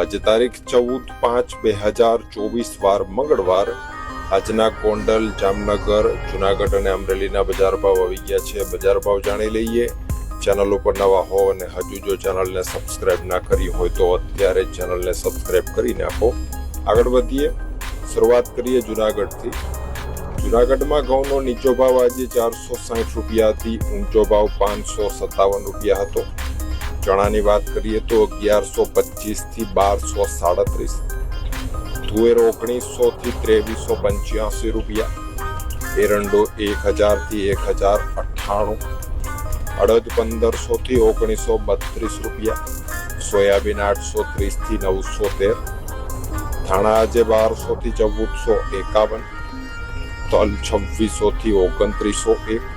આજે તારીખ ચૌદ પાંચ બે હજાર ચોવીસ વાર મંગળવાર આજના કોંડલ જામનગર, જુનાગઢ અને અમરેલીના બજાર ભાવ આવી ગયા છે. બજાર ભાવ જાણી લઈએ. ચેનલ ઉપર નવા હો અને હજુ જો ચેનલને સબસ્ક્રાઇબ ના કરી હોય તો અત્યારે ચેનલને સબસ્ક્રાઇબ કરી નાખો આગળ વધીએ. શરૂઆત કરીએ જુનાગઢથી. જુનાગઢમાં ઘઉંનો નીચો ભાવ આજે ચારસો સાઠ રૂપિયાથી ઊંચો ભાવ પાંચસો સત્તાવન રૂપિયા હતો. ચણાની વાત કરીએ તો અગિયારસો પચીસથી બારસો સાડત્રીસ તુવેર ઓગણીસો થી ત્રેવીસો પંચ્યાસી રૂપિયા એરંડો એક હજારથી એક હજાર અઠ્ઠાણું અડદ પંદરસો થી ઓગણીસો બત્રીસ રૂપિયા સોયાબીન આઠસો ત્રીસથી નવસો તેર ધાણા આજે બારસો થી ચૌદસો એકાવન તલ છવ્વીસો થી ઓગણત્રીસો એક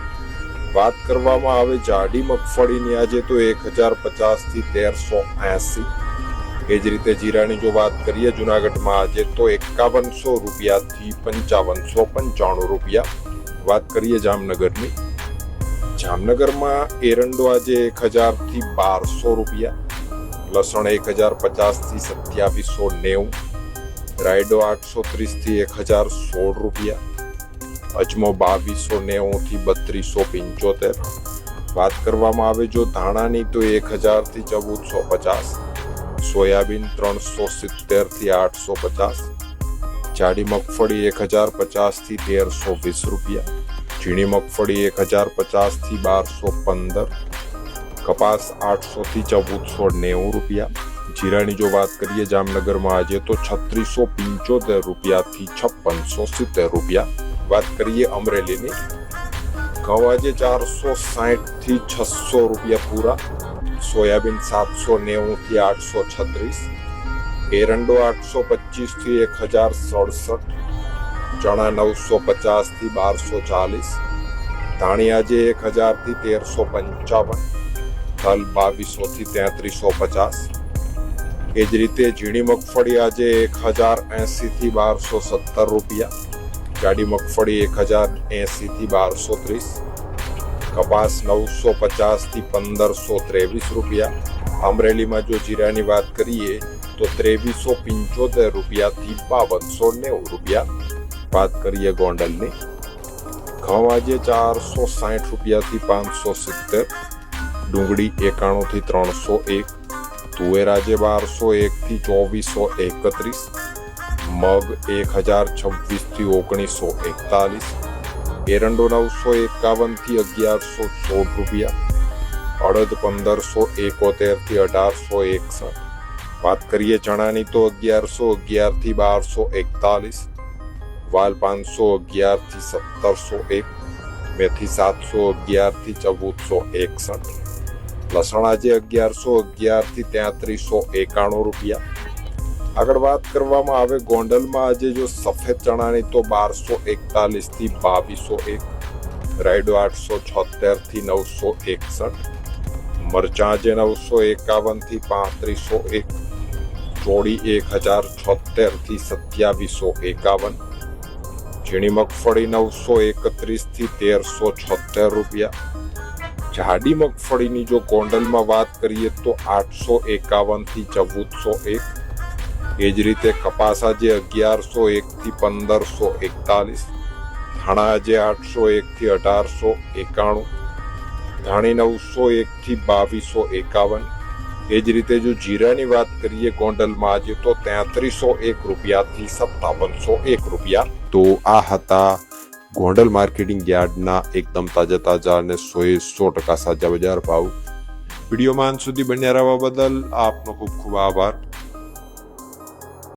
વાત કરવામાં આવે જાડી મગફળીની, આજે તો એક હજાર પચાસથી તેરસો એસી એ જ રીતે જીરાની જો વાત કરીએ, જુનાગઢમાં આજે તો એકાવનસો રૂપિયાથી પંચાવનસો પંચાણું રૂપિયા. વાત કરીએ જામનગરની. જામનગરમાં એરંડો આજે એક હજારથી બારસો રૂપિયા. લસણ એક હજાર પચાસથી સત્યાવીસો નેવું. રાયડો આઠસો ત્રીસથી એક હજાર સોળ રૂપિયા. અજમો બાવીસો નેવુંથી બત્રીસો પંચોતેર. વાત કરવામાં આવે જો ધાણાની તો એક હજારથી ચૌદસો પચાસ. સોયાબીન ત્રણસો સિત્તેરથી આઠસો પચાસ. જાડી મગફળી એક હજાર પચાસથી તેરસો વીસ રૂપિયા. ઝીણી મગફળી એક હજાર પચાસથી બારસો પંદર. કપાસ આઠસોથી ચૌદસો નેવું રૂપિયા. જીરાની જો વાત કરીએ જામનગરમાં આજે તો છત્રીસો પંચોતેર રૂપિયાથી છપ્પનસો સિત્તેર રૂપિયા. વાત કરીએ અમરેલીની. ઘઉં આજે ચારસો સાહીઠથી છસો રૂપિયા પૂરા. સોયાબીન સાતસો નેવુંથી આઠસો છત્રીસ. એરંડો આઠસો પચીસથી એક હજાર સડસઠ. ચણા નવસો પચાસથી બારસો ચાલીસ. ધાણી આજે એક હજારથી તેરસો પંચાવન. તલ બાવીસોથી તેત્રીસો પચાસ. એ જ રીતે ઝીણી મગફળી આજે એક હજાર એંસીથી બારસો સત્તર રૂપિયા. જાડી મગફળી એક હજાર એંસી થી બારસો ત્રીસ, કપાસ નવસો પચાસથી પંદરસો ત્રેવીસ રૂપિયા. અમરેલીમાં જો જીરાની વાત કરીએ, તો ત્રેવીસો પંચોતેર રૂપિયાથી બાવનસો નેવું રૂપિયા. વાત કરીએ ગોંડલની, ઘઉં આજે ચારસો સાઠ રૂપિયાથી પાંચસો સિત્તેર, ડુંગળી એકાણું થી ત્રણસો એક, તુવેર આજે બારસો એક થી ચોવીસો એકત્રીસ મગ એક હજાર છવ્વીસથી ઓગણીસો એકતાલીસ એરંડો નવસો એકાવનથી અગિયારસો સોળ રૂપિયા અડદ પંદરસો એકોતેરથી અઢારસો એકસઠ વાત કરીએ ચણાની તો અગિયારસો અગિયારથી બારસો એકતાલીસ વાલ પાંચસો અગિયારથી સત્તરસો એક મેથી સાતસો અગિયારથી ચૌદસો એકસઠ લસણ આજે અગિયારસો અગિયારથી તેત્રીસો એકાણું રૂપિયા આગળ વાત કરવામાં આવે, ગોંડલમાં આજે જો સફેદ ચણાની તો બારસો એકતાલીસથી બાવીસો એક, રાયડો આઠસો છોતેરથી નવસો એકસઠ, મરચાં જે નવસો એકાવનથી પાંત્રીસો એક, ચોળી એક હજાર છોતેરથી સત્યાવીસો એકાવન, ઝીણી મગફળી નવસો એકત્રીસથી તેરસો છોતેર રૂપિયા. જાડી મગફળીની જો ગોંડલમાં વાત કરીએ તો આઠસો એકાવનથી ચૌદસો એક એ જ રીતે કપાસા જે અગિયારસો એકથી પંદરસો એકતાલીસ, ધાણા જે આઠસો એકથી અઢારસો એકાણું, ધાણી નવસો એકથી બાવીસો એકાવન. એ જ રીતે જો જીરાની વાત કરીએ ગોંડલમાં આજે તો તેત્રીસો એક રૂપિયાથી સત્તાવનસો એક રૂપિયા. તો આ હતા ગોંડલ માર્કેટિંગ યાર્ડના એકદમ તાજા તાજા અને સો એ સો ટકા સાજા બજાર ભાવ. વિડીયોમાં અંત સુધી બન્યા રહેવા બદલ આપનો ખૂબ ખૂબ આભાર.